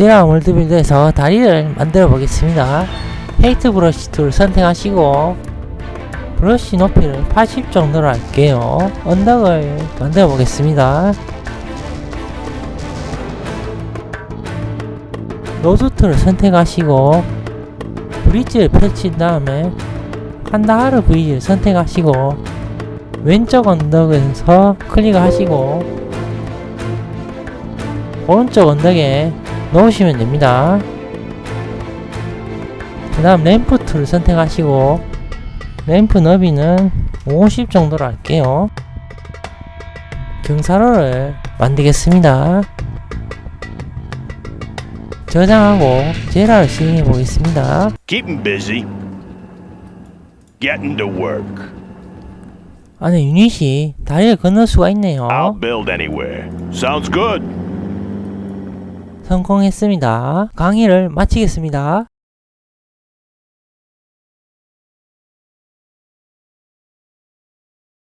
제라 월드빌드에서 다리를 만들어 보겠습니다. 페이트 브러쉬 툴 선택하시고 브러쉬 높이를 80 정도로 할게요. 언덕을 만들어 보겠습니다. 노드 툴을 선택하시고 브릿지를 펼친 다음에 칸다하르 브릿지를 선택하시고 왼쪽 언덕에서 클릭하시고 오른쪽 언덕에 넣으시면 됩니다. 그 다음 램프 툴을 선택하시고 램프 너비는 50 정도로 할게요. 경사로를 만들겠습니다. 저장하고 제라를 시행해 보겠습니다. Keep busy. Getting to work. 안에 유닛이 다리를 건널 수가 있네요. I'll build anywhere. Sounds good. 성공했습니다. 강의를 마치겠습니다.